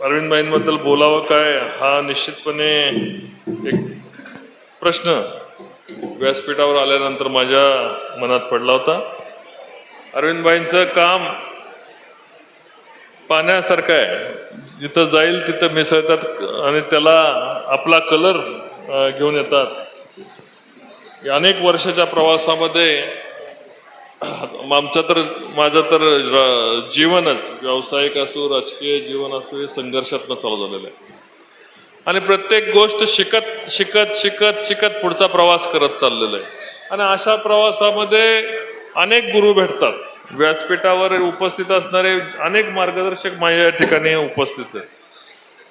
अरविंदबाईंबद्दल बोलावं काय? हा निश्चितपणे एक प्रश्न व्यासपीठावर आल्यानंतर माझ्या मनात पडला होता. अरविंदबाईंचं काम पाण्यासारखं आहे. जिथं जाईल तिथं मिसळतात आणि त्याला आपला कलर घेऊन येतात. अनेक वर्षाच्या प्रवासामध्ये आमचं तर माझं तर जीवनच व्यावसायिक असो राजकीय जीवन असो हे संघर्षातनं चालू झालेलं आहे. आणि प्रत्येक गोष्ट शिकत शिकत शिकत शिकत पुढचा प्रवास करत चाललेला आहे. आणि अशा प्रवासामध्ये अनेक गुरु भेटतात. व्यासपीठावर उपस्थित असणारे अनेक मार्गदर्शक माझ्या या ठिकाणी उपस्थित आहेत.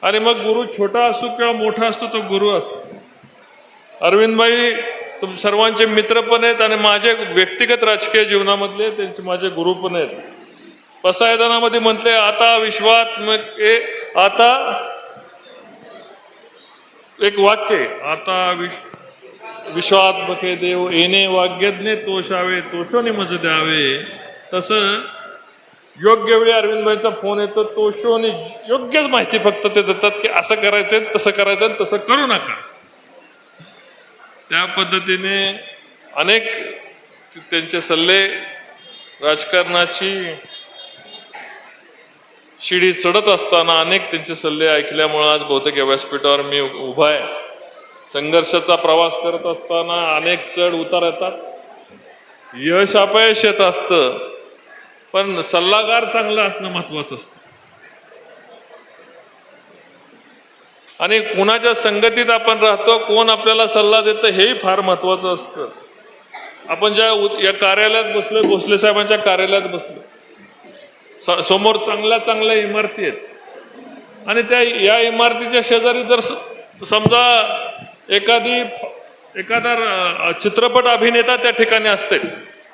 आणि मग गुरु छोटा असो किंवा मोठा असतो तो गुरु असतो. अरविंदबाई तुम सर्वांचे मित्र पण आहेत आणि माझे व्यक्तिगत राजकीय जीवनामधले त्यांचे माझे गुरु पण आहेत. पसायदानामध्ये म्हटले आता विश्वात आता एक वाक्य आता विश्वात्मके देव येणे वाग्यज्ञे तोषावे तोषोनी मज द्यावे. तसं योग्य वेळी अरविंदबाईंचा फोन येतो तोषोने योग्यच माहिती फक्त ते देतात की असं करायचं तसं करायचं तसं करू नका. त्या पद्धतीने अनेक त्यांचे सल्ले राजकारणाची शिडी चढत असताना अनेक त्यांचे सल्ले ऐकल्यामुळं आज बहुतेक या व्यासपीठावर मी उभा आहे. संघर्षाचा प्रवास करत असताना अनेक चढ उतार येतात. यश अपयश येत असतं पण सल्लागार चांगलं असणं महत्वाचं असतं. आणि कुणाच्या संगतीत आपण राहतो कोण आपल्याला सल्ला देतं हेही फार महत्वाचं असतं. आपण ज्या या कार्यालयात बसलो भोसले साहेबांच्या कार्यालयात बसलो स- समोर चांगल्या चांगल्या इमारती आहेत. आणि त्या या इमारतीच्या शेजारी जर समजा एखादी एखादा चित्रपट अभिनेता त्या ठिकाणी असते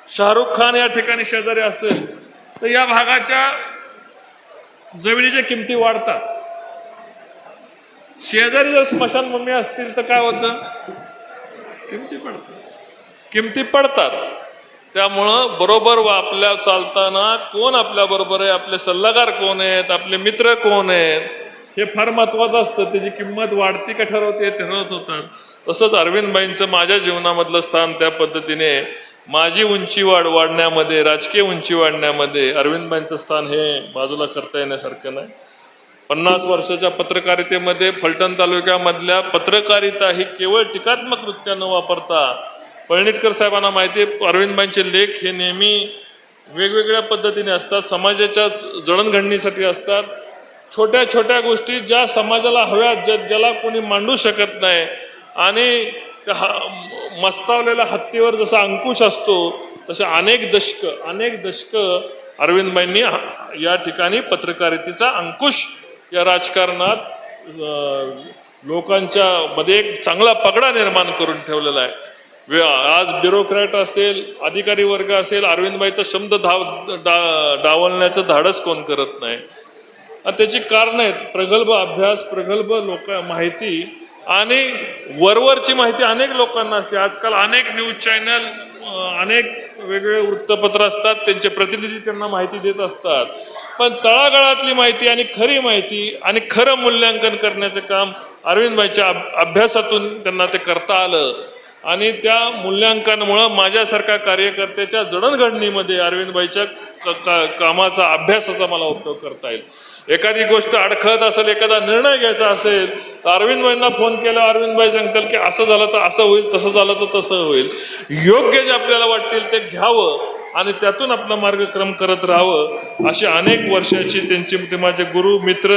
शाहरुख खान या ठिकाणी शेजारी असेल तर या भागाच्या जमिनीच्या किमती वाढतात. शेजारी जर स्मशानभूमी असतील तर काय होतं? किमती पडतात. किमती पडतात. त्यामुळं बरोबर व आपल्या चालताना कोण आपल्या बरोबर आहे? आपले सल्लागार कोण आहेत? आपले मित्र कोण आहेत? हे फार महत्वाचं असतं. त्याची किंमत वाढती का ठरवते हे ठरवत होतात. तसंच अरविंदबाईंचं माझ्या जीवनामधलं स्थान त्या पद्धतीने माझी उंची वाढ वाढण्यामध्ये राजकीय उंची वाढण्यामध्ये अरविंदबाईंचं स्थान हे बाजूला करता येण्यासारखं नाही. पन्नास वर्षाच्या पत्रकारितेमध्ये फलटण तालुक्यामधल्या पत्रकारिता ही केवळ टीकात्मक कृत्या न वापरता. पळणिटकर साहेबांना माहिती आहे अरविंदबाईंचे लेख हे नेहमी वेगवेगळ्या पद्धतीने असतात. समाजाच्या जडणघडणीसाठी असतात. छोट्या छोट्या गोष्टी ज्या समाजाला हव्यात ज्या ज्याला कोणी मांडू शकत नाही. आणि त्या हा मस्तावलेल्या हत्तीवर जसा अंकुश असतो तसे अनेक दशकं अनेक दशकं अरविंदबाईंनी या ठिकाणी पत्रकारितेचा अंकुश या राजकारणात लोकांच्या मध्ये एक चांगला पगडा निर्माण करून ठेवलेला आहे. वे- आज ब्युरोक्रॅट असेल अधिकारी वर्ग असेल अरविंदबाईचा शब्द धाव डा डावलण्याचं धाडस कोण करत नाही. आणि त्याची कारणं आहेत प्रगल्भ अभ्यास प्रगल्भ लोक माहिती आणि वरवरची माहिती अनेक लोकांना असते. आजकाल अनेक न्यूज चॅनल अनेक वेगवेगळे वृत्तपत्र असतात त्यांचे प्रतिनिधी त्यांना माहिती देत असतात. पण तळागाळातली माहिती आणि खरी माहिती आणि खरं मूल्यांकन करण्याचं काम अरविंदबाईच्या अभ्यासातून त्यांना ते करता आलं. आणि त्या मूल्यांकनामुळं माझ्यासारख्या कार्यकर्त्याच्या जडणघडणीमध्ये अरविंदबाईच्या का- कामाचा अभ्यासाचा मला उपयोग करता येईल. एखादी गोष्ट अडखळत असेल एखादा निर्णय घ्यायचा असेल तर अरविंदबाईंना फोन केला अरविंदबाई सांगतील की असं झालं तर असं होईल तसं झालं तर तसं होईल. योग्य जे आपल्याला वाटतील ते घ्यावं. आणि त्यातून आपला मार्गक्रम करत राहावं अशी अनेक वर्षाची त्यांचे ते माझे गुरु मित्र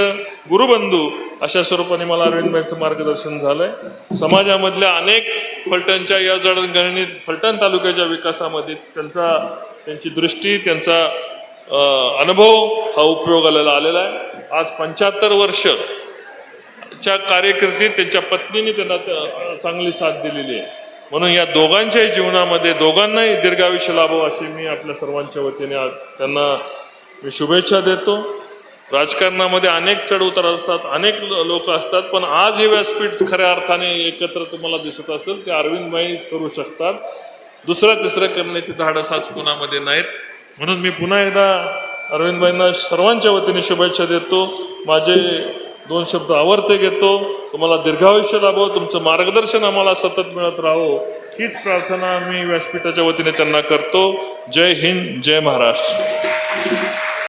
गुरुबंधू अशा स्वरूपाने मला अरविंदबाईंचं मार्गदर्शन झालंय. समाजामधल्या अनेक फलटणच्या या जडणघडणीत फलटण तालुक्याच्या विकासामध्ये त्यांचा त्यांची दृष्टी त्यांचा अनुभव हा उपयोगाला आलेला आहे. आज पंच्याहत्तर वर्ष च्या कार्यकिर्दीत त्यांच्या पत्नीने त्यांना चांगली साथ दिलेली आहे. म्हणून या दोघांच्याही जीवनामध्ये दोघांनाही दीर्घायुष्य लाभो असे मी आपल्या सर्वांच्या वतीने त्यांना मी शुभेच्छा देतो. राजकारणामध्ये अनेक चढउतार असतात अनेक लोक असतात पण आज हे व्यासपीठ खऱ्या अर्थाने एकत्र तुम्हाला दिसत असेल ते अरविंदबाईच करू शकतात. दुसरं तिसरं करण्याची धाडस आज कुणामध्ये नाहीत. म्हणून मी पुन्हा एकदा अरविंदबाईंना सर्वांच्या वतीने शुभेच्छा देतो. माझे दोन शब्द आवर्ते घेतो. तुम्हाला दीर्घायुष्य लाभो तुमचं मार्गदर्शन आम्हाला सतत मिळत राहो. हीच प्रार्थना आम्ही व्यासपीठाच्या वतीने त्यांना करतो. जय हिंद जय महाराष्ट्र.